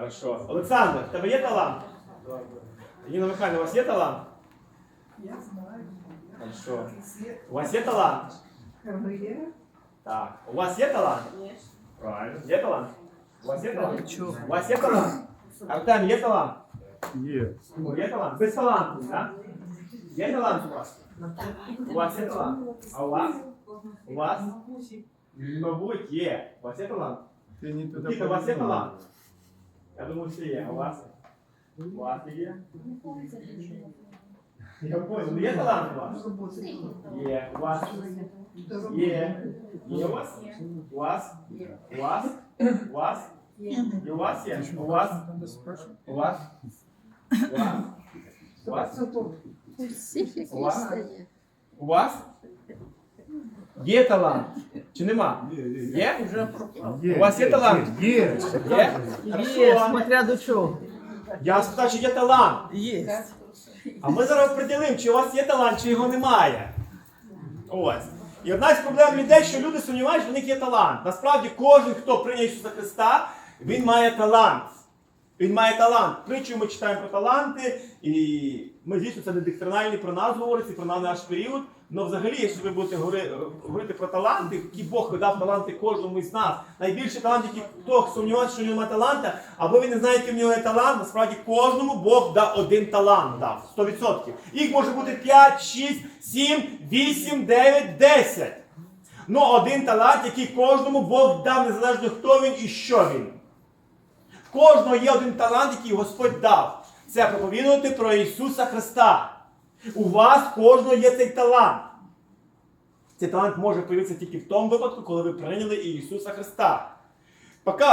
Хорошо. Олександр, в тебе є талант? Ніна Михайлівна, у вас є талант? Я знаю. Хорошо. У вас є талант? Є? Так. У вас є талант? Правильно. Є талант? У вас є талант? У вас є талант? Артем, є талант? Є. Ну, Є талант? Без таланту, так? Є талант у вас? У вас є талант? А у вас? У вас? Мабуть, є. У вас є талант? Ти не туди Діти, у вас є подумав. талант? Я думаю, що є. А у вас? У вас є? Я понял. Ну, Є талант у вас? Є. У вас? Є. Є у вас? У вас? У вас? У вас? І у вас є? У вас? У вас? У вас? У вас? У вас? У вас? Є талант? Чи нема? Є? Вже У вас є талант? Є. є. Є? Смотря до чого. Я вас питав, чи є талант. Є. А ми зараз определимо, чи у вас є талант, чи його немає. Ось. І одна з проблем людей, що люди сумніваються, що в них є талант. Насправді кожен, хто прийняв Ісуса Христа, він має талант. Він має талант. Притчу ми читаємо про таланти, і ми, звісно, це не доктринальні про нас говориться, про наш період. Але взагалі, якщо ви будете говорити про таланти, які Бог дав таланти кожному із нас. Найбільший талант, який хто сумнівається, що в нього немає таланта, або він не знає, який в нього є талант, насправді кожному Бог дав один талант. дав, 100%. Їх може бути 5, 6, 7, 8, 9, 10. Ну, один талант, який кожному Бог дав, незалежно хто він і що він. Кожного є один талант, який Господь дав. Це проповідувати про Ісуса Христа. У вас кожного є цей талант. Цей талант може появитися тільки в тому випадку, коли ви прийняли Ісуса Христа. Поки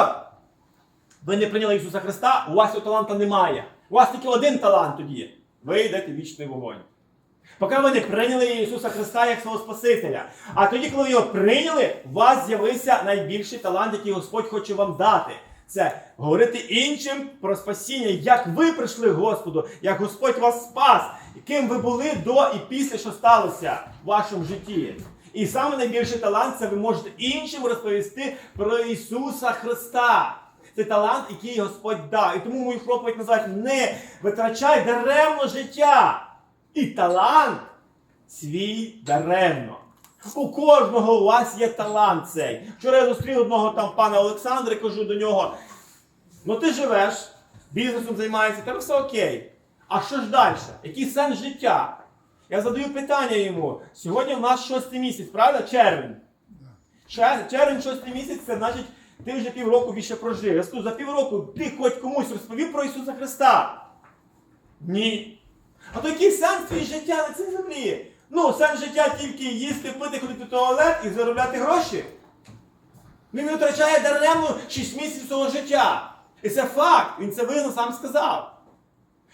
ви не прийняли Ісуса Христа, у вас цього таланта немає. У вас тільки один талант тоді. Ви йдете в вічний вогонь. Поки ви не прийняли Ісуса Христа як свого Спасителя. А тоді, коли ви його прийняли, у вас з'явився найбільший талант, який Господь хоче вам дати. Це говорити іншим про спасіння, як ви прийшли Господу, як Господь вас спас, ким ви були до і після, що сталося в вашому житті. І саме найбільший талант це ви можете іншим розповісти про Ісуса Христа. Це талант, який Господь дав. І тому мою проповідь називають не витрачай даремно життя. І талант свій даремно. У кожного у вас є талант цей. Вчора я зустрів одного там пана Олександра і кажу до нього: ну ти живеш, бізнесом займаєшся, тебе все окей. А що ж далі? Який сенс життя? Я задаю питання йому. Сьогодні в нас шостий місяць, правда? Червень. Чер- Червень, шостий місяць, це значить, ти вже півроку більше прожив. Я скажу, за півроку ти хоч комусь розповів про Ісуса Христа? Ні. А то який сенс твій життя на цій землі? Ну, сенс життя тільки їсти, пити, ходити в туалет і заробляти гроші. Він витрачає даремно 6 місяців свого життя. І це факт, він це визнав, сам сказав.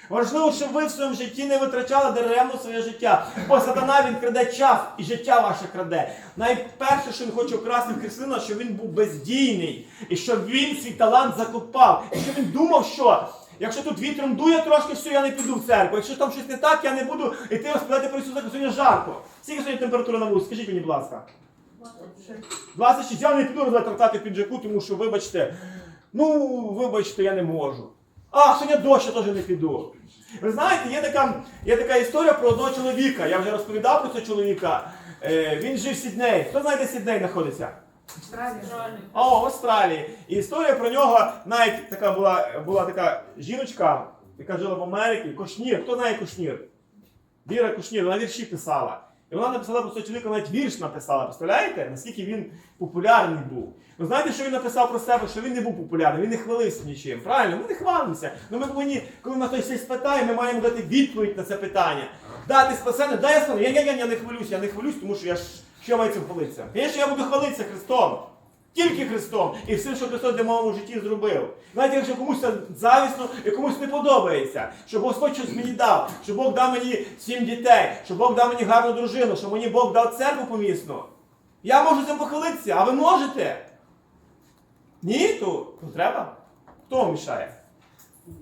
Важливо, щоб ви в своєму житті не витрачали даремно своє життя. Бо сатана він краде час і життя ваше краде. Найперше, що він хоче вкрасти в христина, щоб він був бездійний, і щоб він свій талант закопав. І щоб він думав, що якщо тут вітром дує трошки, все, я не піду в церкву. Якщо там щось не так, я не буду йти розповідати про Ісуса, сьогодні жарко. Скільки сьогодні температура на вулиці? Скажіть мені, будь ласка. 26. Я не піду розвитати піджаку, тому що, вибачте, ну, вибачте, я не можу. А, сьогодні дощ, я теж не піду. Ви знаєте, є така, є така історія про одного чоловіка. Я вже розповідав про цього чоловіка. Е, він жив в Сіднеї. Хто знає, Сідней знаходиться? О, в Австралії. І історія про нього навіть така була, була така жіночка, яка жила в Америці, Кошнір. Хто знає Кошнір? Віра Кушнір, вона вірші писала. І вона написала про цього чоловіка, навіть вірш написала. Представляєте, наскільки він популярний був? Ви знаєте, що він написав про себе, що він не був популярний, він не хвалився нічим. Правильно, ми не хвалимося. Ну ми повинні, коли нас хтось щось питає, ми маємо дати відповідь на це питання. Дати спасення, дай я я, я, я, я не хвалюсь, я не хвалюсь, тому що я ж що маю цим хвалитися. Звісно, я буду хвалитися Христом. Тільки Христом і всім, що Христос для моєму житті зробив. Навіть якщо комусь це завісно і комусь не подобається, що Господь щось мені дав, що Бог дав мені сім дітей, що Бог дав мені гарну дружину, що мені Бог дав церкву помісну. Я можу цим похвалитися, а ви можете? Ні, то, то треба. Хто вам мішає?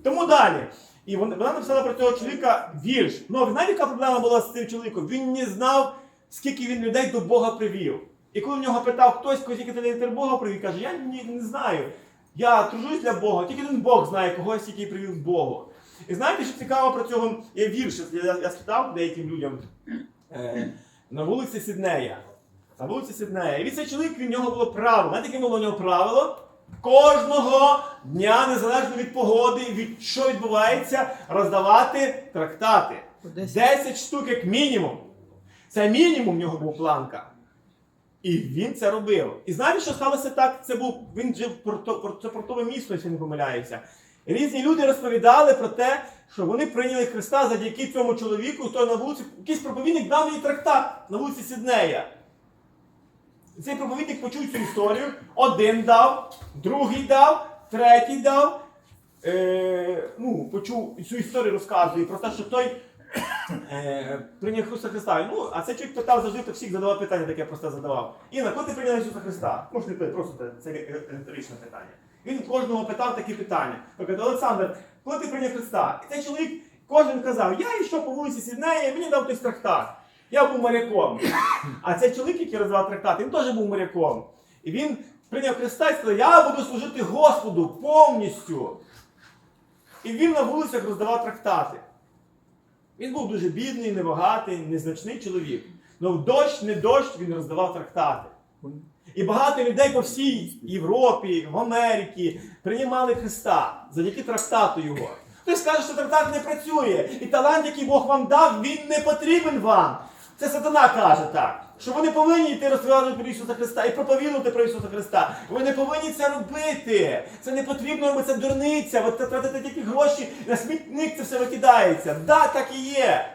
Тому далі. І вона написала про цього чоловіка вірш. Ну, ви знаєте, яка проблема була з цим чоловіком? Він не знав, скільки він людей до Бога привів. І коли в нього питав хтось, скільки ти до Бога привів, каже, я ні, не знаю. Я тружусь для Бога, тільки один Бог знає когось, який привів Богу. І знаєте, що цікаво про цього є вірш, я, я сказав деяким людям е, на вулиці Сіднея. На вулиці Сіднея. І від цей чоловік, в нього було правило. Знаєте, яке було в нього правило? Кожного дня, незалежно від погоди, від що відбувається, роздавати трактати. 10 штук як мінімум. Це мінімум в нього був планка. І він це робив. І знаєте, що сталося так? Це був він жив порто, це портове місто, якщо не помиляюся. Різні люди розповідали про те, що вони прийняли Христа завдяки цьому чоловіку, то на вулиці якийсь проповідник дав мені трактат на вулиці Сіднея. Цей проповідник почув цю історію. Один дав, другий дав, третій дав. Е, ну, почув цю історію розказує про те, що той прийняв Ісуса Христа. Ну, а цей чоловік питав завжди, то всіх задавав питання, таке просте задавав. Інна, коли ти прийняла Ісуса Христа? Може не ти, просто це- це риторичне питання. Він кожного питав такі питання. Тобто, Олександр, коли ти прийняв Христа? І цей чоловік кожен казав, я йшов по вулиці Сіднея, і мені дав хтось трактат. Я був моряком. А цей чоловік, який розвивав трактат, він теж був моряком. І він прийняв Христа і сказав, я буду служити Господу повністю. І він на вулицях роздавав трактати. Він був дуже бідний, небагатий, незначний чоловік. Ну дощ, не дощ, він роздавав трактати. І багато людей по всій Європі, в Америці приймали Христа завдяки трактату його. Хтось скаже, що трактат не працює, і талант, який Бог вам дав, він не потрібен вам. Це сатана каже так. Що ви не повинні йти розповідати про Ісуса Христа і проповідувати про Ісуса Христа. Ви не повинні це робити. Це не потрібно робити, це дурниця. Ви тратите тільки гроші, на смітник це все викидається. Да, так і є.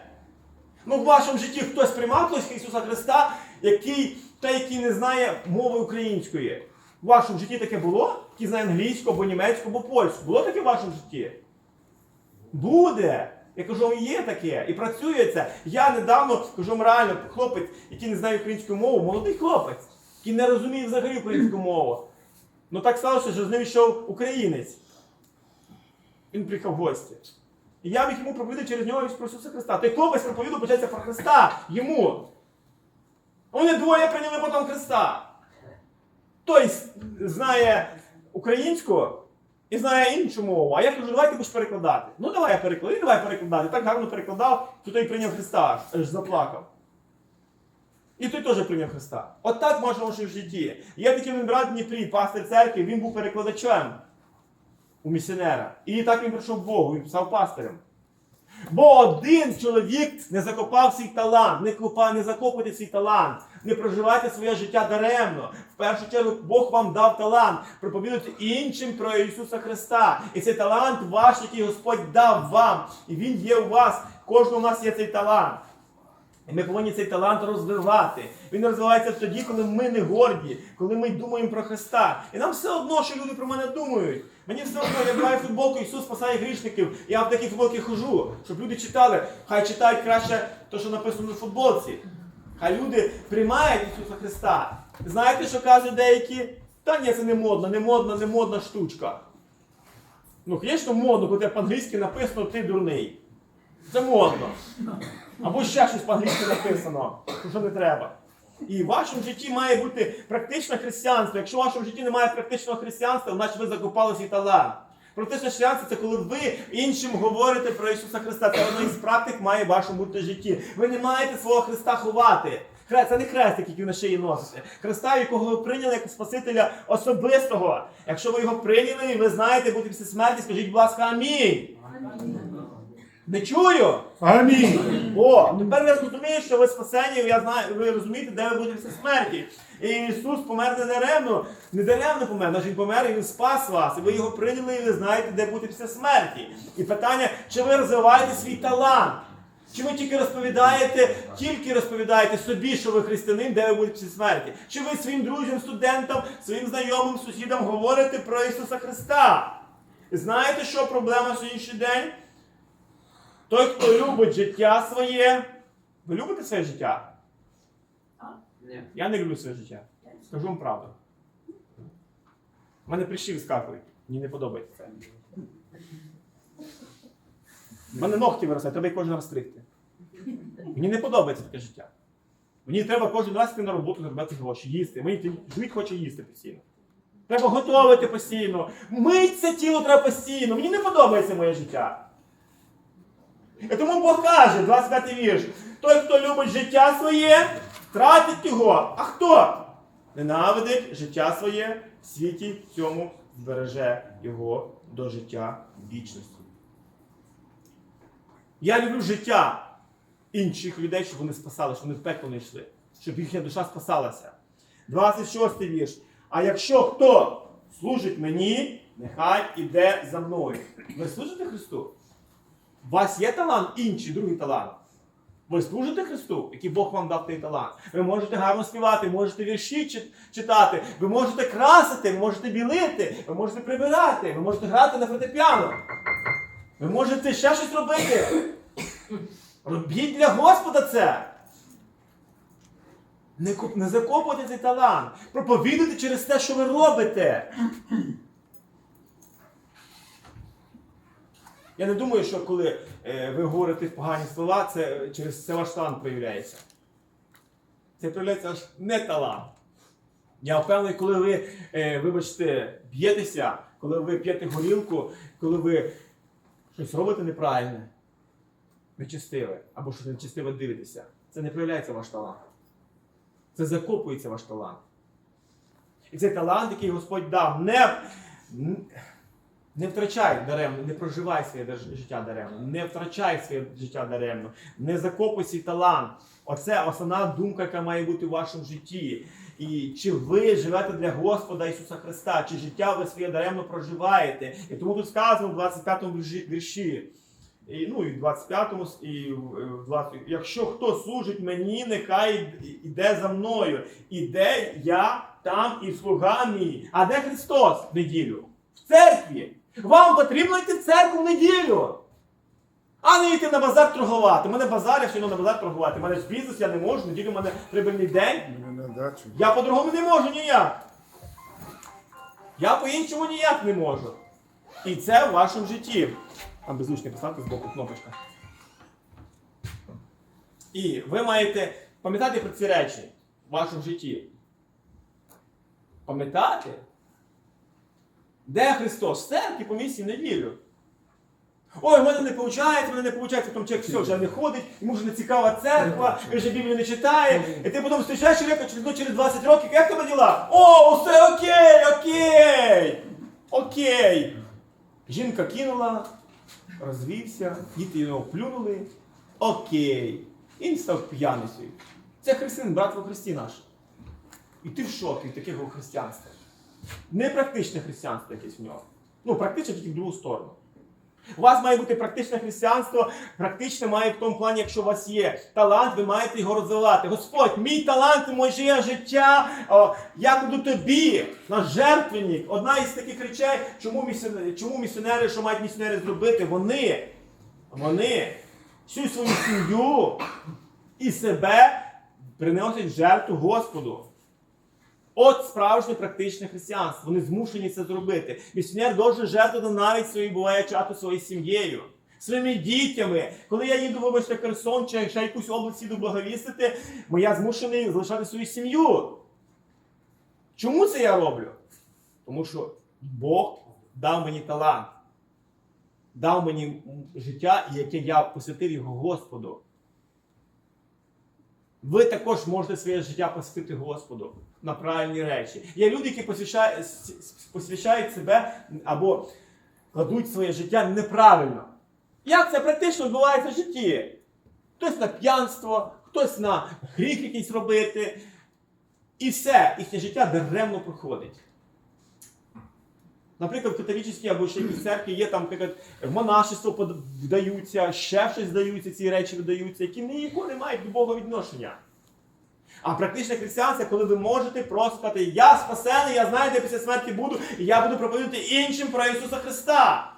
Ну, в вашому житті хтось приймав хтось Ісуса Христа, який, та, який не знає мови української. В вашому житті таке було? Який знає англійську, або німецьку, або польську. Було таке в вашому житті? Буде. Я кажу, вам є таке. І працює це. Я недавно кажу вам реально, хлопець, який не знає українську мову, молодий хлопець, який не розуміє взагалі українську мову. Ну так сталося, що з ним йшов українець. Він приїхав в гості. І я міг йому проповідати через нього про Ісуса Христа. Той хлопець проповідав почається про Христа йому. Вони двоє прийняли потім Христа. Той знає українську і знає іншу мову. А я кажу, давай ти будеш перекладати. Ну давай я перекладу, і давай перекладати. Так гарно перекладав, то той прийняв Христа, аж заплакав. І той теж прийняв Христа. От так може в житті. Є такий брат Дніпрі, пастир церкви, він був перекладачем у місіонера. І так він прийшов Богу, він став пастирем. Бо один чоловік не закопав свій талант, не копа, не закопуйте свій талант, не проживайте своє життя даремно. В першу чергу Бог вам дав талант, проповідуйте іншим про Ісуса Христа. І цей талант ваш, який Господь дав вам, і він є у вас. Кожного у нас є цей талант. І ми повинні цей талант розвивати. Він розвивається тоді, коли ми не горді, коли ми думаємо про Христа. І нам все одно, що люди про мене думають. Мені все одно, я маю футболку, Ісус спасає грішників. Я в такій футболці хожу, щоб люди читали. Хай читають краще те, що написано на футболці. Хай люди приймають Ісуса Христа. Знаєте, що кажуть деякі? Та ні, це не модно, не модна, не модна штучка. Ну, звісно, модно, коли по-англійськи написано ти дурний. Це модно. Або ще щось по-англійськи написано, що не треба. І в вашому житті має бути практичне християнство. Якщо в вашому житті немає практичного християнства, значить ви закопали свій талант. Практичне християнство це коли ви іншим говорите про Ісуса Христа. Це одна із практик має в вашому бути житті. Ви не маєте свого Христа ховати. Хрест, це не хрестик, який на шиї носите. Христа, якого ви прийняли як Спасителя особистого. Якщо ви його прийняли і ви знаєте будете після смерті, скажіть, будь ласка, амінь. Не чую. Амінь. О, тепер я розумію, що ви спасені, я знаю, ви розумієте, де ви будете після смерті. І Ісус помер не даремно, не даремно помер, наш Він помер і Він спас вас. І ви його прийняли, і ви знаєте, де бути після смерті. І питання, чи ви розвиваєте свій талант? Чи ви тільки розповідаєте, тільки розповідаєте собі, що ви християнин, де ви будете після смерті? Чи ви своїм друзям, студентам, своїм знайомим, сусідам говорите про Ісуса Христа? Знаєте, що проблема в сьогоднішній день? Той, хто любить життя своє. Ви любите своє життя? Ні. Я не люблю своє життя. Скажу вам правду. У мене прищі вискакують. Мені не подобається це. У мене ногті виростають, треба їх кожен раз стригти. Мені не подобається таке життя. Мені треба кожен раз йти на роботу заробляти гроші, їсти. Мені живіт хоче їсти постійно. Треба готувати постійно. Мить це тіло треба постійно. Мені не подобається моє життя. І тому Бог каже, 25 вірш. Той, хто любить життя своє, втратить його. А хто? Ненавидить життя своє в світі цьому збереже його до життя вічності. Я люблю життя інших людей, щоб вони спасали, щоб вони в пекло не йшли, щоб їхня душа спасалася. 26 вірш. А якщо хто служить мені, нехай іде за мною. Ви служите Христу? У вас є талант, інший, другий талант. Ви служите Христу, який Бог вам дав той талант. Ви можете гарно співати, можете вірші читати, ви можете красити, ви можете білити, ви можете прибирати, ви можете грати на фортепіано. Ви можете ще щось робити. Робіть для Господа це. Не, закопуйте цей талант. Проповідуйте через те, що ви робите. Я не думаю, що коли е, ви говорите погані слова, це через це ваш талант проявляється. Це проявляється ваш не талант. Я впевнений, коли ви, е, вибачте, б'єтеся, коли ви п'єте горілку, коли ви щось робите неправильне, нечестиве, або щось нечестиве дивитеся, це не проявляється ваш талант. Це закопується ваш талант. І цей талант, який Господь дав, не, не втрачай даремно, не проживай своє життя даремно, не втрачай своє життя даремно, не закопуй свій талант. Оце основна думка, яка має бути у вашому житті. І чи ви живете для Господа Ісуса Христа, чи життя ви своє даремно проживаєте? І тому тут сказано в 25-му вірші- і, ну і в 25-му, і в 20 якщо хто служить мені, нехай іде за мною. Іде я там і слуга мій. А де Христос в неділю? В церкві. Вам потрібно йти в церкву в неділю. А не йти на базар торгувати. У мене базар, я сьогодні на базар торгувати. У мене ж бізнес, я не можу, неділю в мене прибильний день. Дачу. Я по-другому не можу ніяк. Я по-іншому ніяк не можу. І це в вашому житті. Там беззвучно поставте з боку кнопочка. І ви маєте пам'ятати про ці речі в вашому житті. Пам'ятати? Де Христос? В церкві по місці в неділю. Ой, в мене не виходить, в мене не виходить, потім чоловік все, вже не ходить, йому вже не цікава церква, він вже Біблію не читає, і ти потім зустрічаєш чоловіка через, ну, через 20 років, як тебе діла? О, все окей, окей! Окей! Жінка кинула, розвівся, діти його плюнули. Окей. І він став п'яницею. Це християнин, брат во Христі наш. І ти в шокі такого християнства. Непрактичне християнство якесь в нього. Ну, практичне тільки в другу сторону. У вас має бути практичне християнство, практичне має в тому плані, якщо у вас є талант, ви маєте його розвивати. Господь, мій талант, моє життя, о, я кладу тобі на жертвенник. Одна із таких речей, чому місіонери, чому місіонери, що мають місіонери зробити? Вони, вони всю свою сім'ю і себе приносять жертву Господу. От справжнє практичне християнство. Вони змушені це зробити. Місіонер должен жертвувати навіть свої буває часу своєю сім'єю, своїми дітями. Коли я їду, вибачте, Херсон чи ще якусь область їду благовістити, бо я змушений залишати свою сім'ю. Чому це я роблю? Тому що Бог дав мені талант, дав мені життя, яке я посвятив його Господу. Ви також можете своє життя посвятити Господу на правильні речі. Є люди, які посвящають, посвящають себе або кладуть своє життя неправильно. Як це практично відбувається в житті? Хтось на п'янство, хтось на гріх якийсь робити. І все, їхнє життя даремно проходить. Наприклад, в католічній або ще якійсь церкві є там, наприклад, монашество вдаються, ще щось вдаються, ці речі видаються, які ніколи не мають до Бога відношення. А практичне християнство, коли ви можете просто сказати, я спасений, я знаю, де після смерті буду, і я буду проповідати іншим про Ісуса Христа.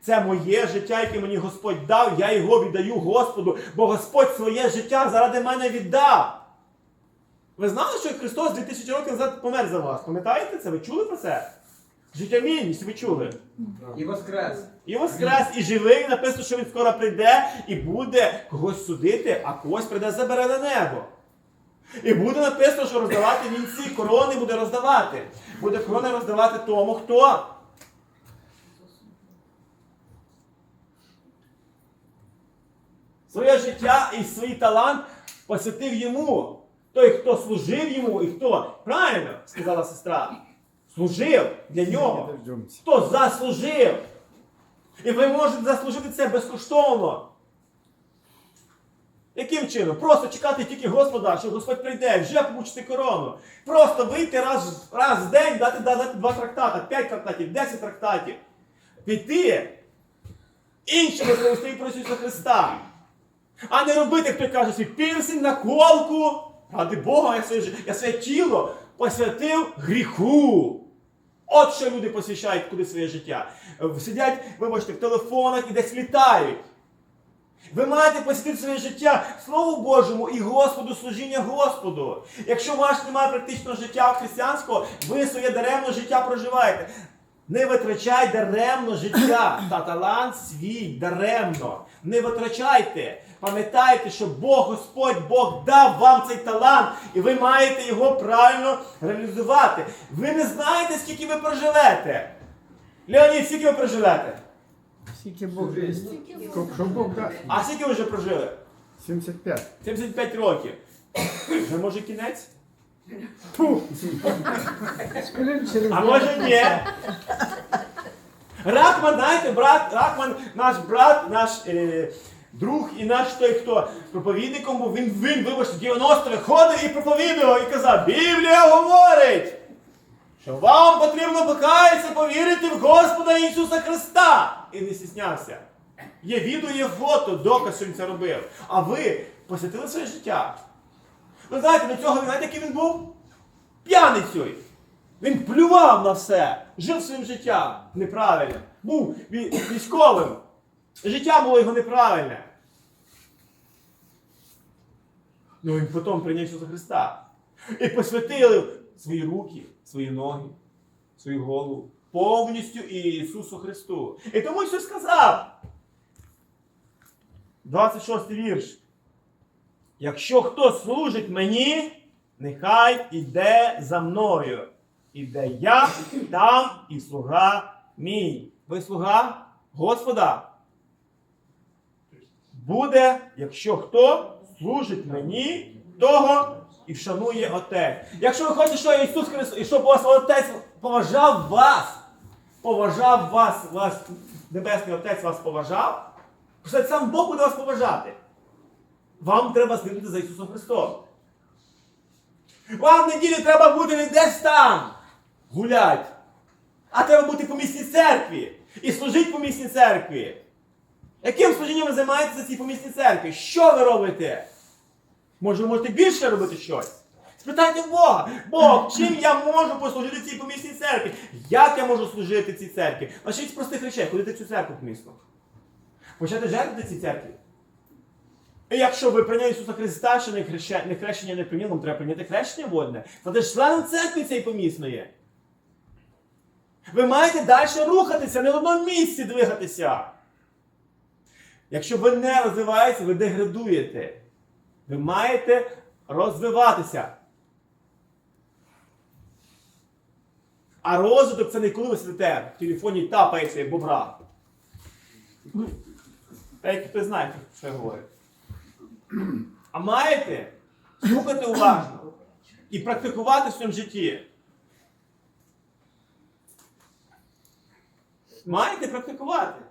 Це моє життя, яке мені Господь дав, я його віддаю Господу, бо Господь своє життя заради мене віддав. Ви знали, що Христос 2000 років назад помер за вас? Пам'ятаєте це? Ви чули про це? Життя вільність, ви чули? І воскрес. І воскрес, і живий, написано, що він скоро прийде і буде когось судити, а когось прийде забере на небо. І буде написано, що роздавати вінці, корони буде роздавати. Буде корони роздавати тому, хто. Своє життя і свій талант посвятив йому. Той, хто служив йому, і хто, правильно сказала сестра, служив для нього. Хто заслужив. І ви можете заслужити це безкоштовно. Яким чином? Просто чекати тільки Господа, що Господь прийде, вже получити корону. Просто вийти раз, раз в день, дати, дати два трактата, п'ять трактатів, десять трактатів. Піти іншими провести про Ісуса Христа. А не робити, хто каже, свій пірсинг, наколку. Ради Бога, я своє, я своє тіло посвятив гріху. От що люди посвящають куди своє життя. Сидять, вибачте, в телефонах і десь літають. Ви маєте посвятити своє життя Слову Божому і Господу, служіння Господу. Якщо у вас немає практичного життя християнського, ви своє даремне життя проживаєте. Не витрачай даремно життя та талант свій даремно. Не витрачайте. Пам'ятайте, що Бог, Господь, Бог дав вам цей талант, і ви маєте його правильно реалізувати. Ви не знаєте, скільки ви проживете. Леонід, скільки ви проживете? Скільки Бог дасть. Що Бог дасть? А скільки ви вже прожили? 75. 75 років. Вже може кінець? Скажи, через А може ні. Рахман, знаєте, брат, Рахман, наш брат, наш е, друг і наш той, хто проповідником був, він, він вибачте, 90 виходив і проповідував і казав, Біблія говорить, що вам потрібно покаятися, повірити в Господа Ісуса Христа. І не стіснявся. Є відео, є фото, доказ, що він це робив. А ви посвятили своє життя. Ви знаєте, до цього, знаєте, який він був? П'яницею. Він плював на все, жив своїм життям неправильно. Був військовим. Життя було його неправильне. Ну він потім прийняв Ісуса Христа. І посвятили свої руки, свої ноги, свою голову повністю Ісусу Христу. І тому Ісус сказав. 26 вірш. Якщо хто служить мені, нехай іде за мною. Іде я, там і слуга мій. Ви слуга Господа. Буде, якщо хто служить мені, того і вшанує Отець. Якщо ви хочете, що Ісус Христос, і щоб вас Отець поважав вас, поважав вас, вас, Небесний Отець вас поважав, то сам Бог буде вас поважати. Вам треба слідувати за Ісусом Христом. Вам в неділю треба бути не десь там гулять, а треба бути по місній церкві і служити по місній церкві. Яким служінням ви займаєтеся цій помісній церкві? Що ви робите? Може, ви можете більше робити щось? Спитайте в Бога, Бог, чим я можу послужити цій помісній церкві? Як я можу служити цій церкві? Почніть з простих речей, ходити в цю церкву помісну. Почати жертвувати цій церкві. І якщо ви прийняли Ісуса Христа, що не, хрещення не прийняли, вам треба прийняти хрещення водне, то ти ж членом церкви цієї помісної. Ви маєте далі рухатися, не в одному місці двигатися. Якщо ви не розвиваєтеся, ви деградуєте. Ви маєте розвиватися. А розвиток це не коли ви сидите в телефоні тапаєте як бобра. Та як хтось знає, що я говорю. А маєте слухати уважно і практикувати в своєму житті. Маєте практикувати.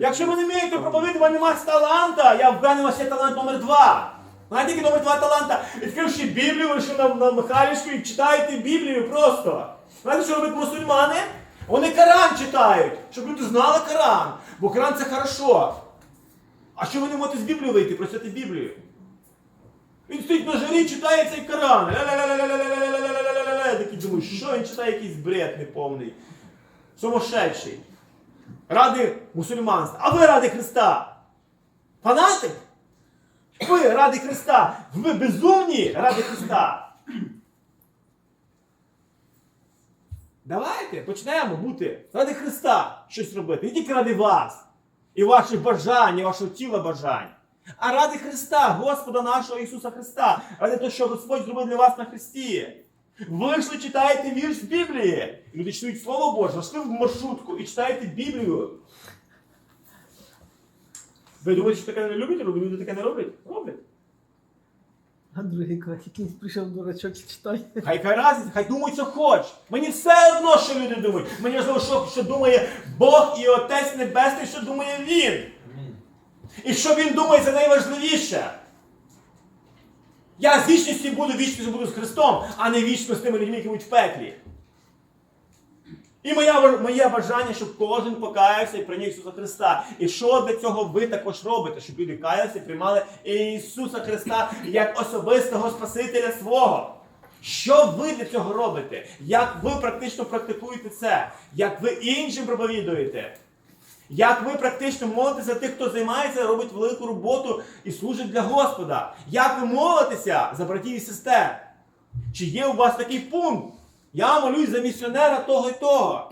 Якщо ви не вмієте проповідати, у вас немає таланта, я впевнений, у вас є талант номер два. Знаєте, який номер два таланта? Відкривши Біблію, ви що на, на Михайлівську і читаєте Біблію просто. Знаєте, що роблять мусульмани? Вони Коран читають, щоб люди знали Коран. Бо Коран це хорошо. А що вони можуть з Біблії вийти, просити Біблію? Він стоїть на жарі, читає цей Коран. Такий думаю, що він читає якийсь бред неповний. Сумасшедший. Ради мусульманства. А ви ради Христа. Фанатик? Ви ради Христа. Ви безумні ради Христа. Давайте почнемо бути ради Христа щось робити. Не тільки ради вас. І ваших бажань, і вашого тіла бажань. а ради Христа, Господа нашого Ісуса Христа, ради того, що Господь зробив для вас на Христі. Ви ж читаєте вірш з Біблії. Люди чують Слово Боже, йшли в маршрутку і читаєте Біблію. Ви думаєте, що таке не люблять? Люди таке не роблять? Роблять. А другий клас, якийсь прийшов дурачок і читає. Хай хай разиться, хай думай, що хоч. Мені все одно, що люди думають. Мені важливо, що, що думає Бог і Отець Небесний, що думає Він. І що він думає, це найважливіше. Я з вічністю буду вічністю буду з Христом, а не вічно з тими людьми, які будуть в пеклі. І моя, моє бажання, щоб кожен покаявся і прийняв Ісуса Христа. І що для цього ви також робите, щоб люди каялися і приймали Ісуса Христа як особистого Спасителя свого. Що ви для цього робите? Як ви практично практикуєте це? Як ви іншим проповідуєте? Як ви практично молитеся тих, хто займається, робить велику роботу і служить для Господа? Як ви молитеся за братів і сестер? Чи є у вас такий пункт? Я молюсь за місіонера того і того.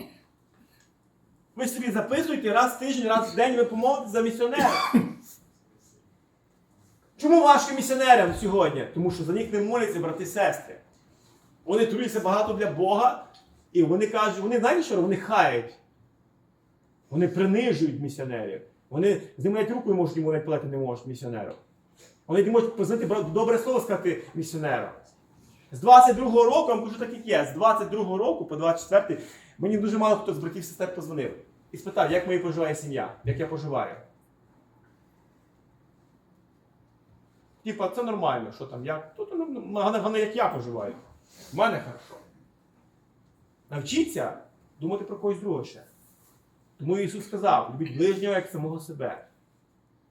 Ви собі записуєте раз в тиждень, раз в день ви помолитесь за місіонера. Чому важко місіонерам сьогодні? Тому що за них не моляться брати і сестри. Вони трудяться багато для Бога, і вони кажуть, вони знаєте, що вони хають. Вони принижують місіонерів. Вони знімають руку і можуть йому навіть плати не можуть місіонеру. Вони не можуть познати добре слово сказати місіонеру. З 22-го року, я вам кажу так, як є, з 22-го року по 24-й мені дуже мало хто з братів сестер позвонив. І спитав, як моя поживає сім'я, як я поживаю. Типа, це нормально, що там, як? Тут головне, як я поживаю. В мене хорошо. Навчіться думати про когось другого ще. Тому Ісус сказав, любіть ближнього як самого себе.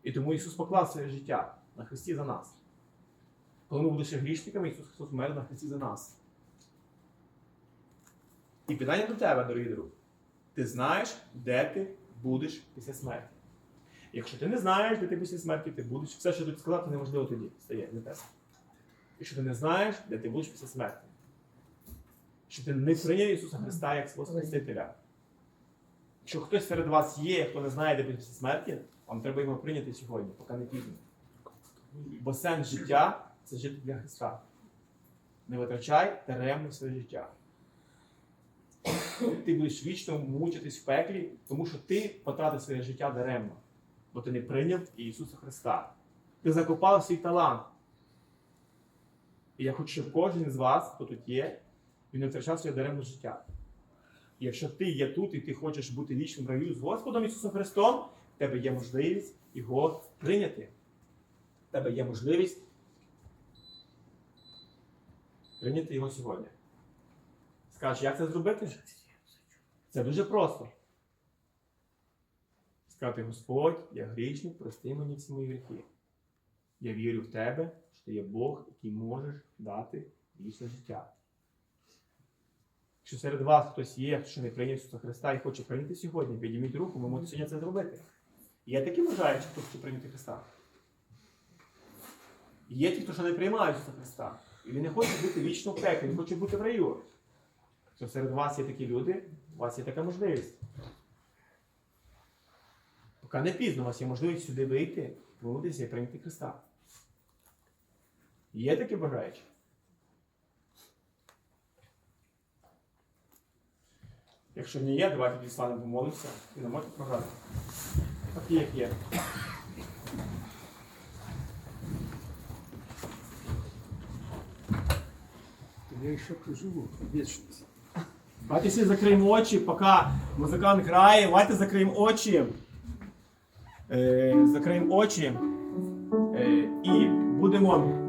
І тому Ісус поклав своє життя на Христі за нас. Коли ми грішниками, Ісус Христос вмер на Христі за нас. І питання до тебе, дорогі друг. Ти знаєш, де ти будеш після смерті. Якщо ти не знаєш, де ти після смерті, ти будеш, все, що тут сказати, неможливо тоді стає те. Якщо ти не знаєш, де ти будеш після смерті. Що ти не прийняв Ісуса Христа як свого Спасителя. Якщо хтось серед вас є, хто не знає, де буде після смерті, вам треба його прийняти сьогодні, поки не пізно. Бо сенс життя це жити для Христа. Не витрачай даремно своє життя. Ти будеш вічно мучитись в пеклі, тому що ти потратив своє життя даремно, бо ти не прийняв Ісуса Христа. Ти закопав свій талант. І я хочу, щоб кожен з вас, хто тут є, він не втрачав своє даремне життя. І якщо ти є тут і ти хочеш бути вічним раю з Господом Ісусом Христом, в тебе є можливість його прийняти. В тебе є можливість прийняти його сьогодні. Скажеш, як це зробити? Це дуже просто. Сказати, Господь, я грішник, прости мені всі мої гріхи. Я вірю в тебе, що ти є Бог, який можеш дати вічне життя. Якщо серед вас хтось є, хто не прийняв Ісуса Христа і хоче прийняти сьогодні, підійміть руку, ви можете сьогодні це зробити. Є такі бажаючі, хто хоче прийняти Христа. Є ті, хто ще не приймає Ісуса Христа. І він не хоче бути вічно в пеклі, він хоче бути в раю. Якщо серед вас є такі люди, у вас є така можливість. Поки не пізно, у вас є можливість сюди вийти, помолитися і прийняти Христа. Є такі бажаючі? Якщо не є, давайте тоді станемо помолимося і не можете програти. Такі, як є. Я ще проживу вічність. Давайте всі закриємо очі, поки музикант грає, давайте закриємо очі. Е, закриємо очі е, і будемо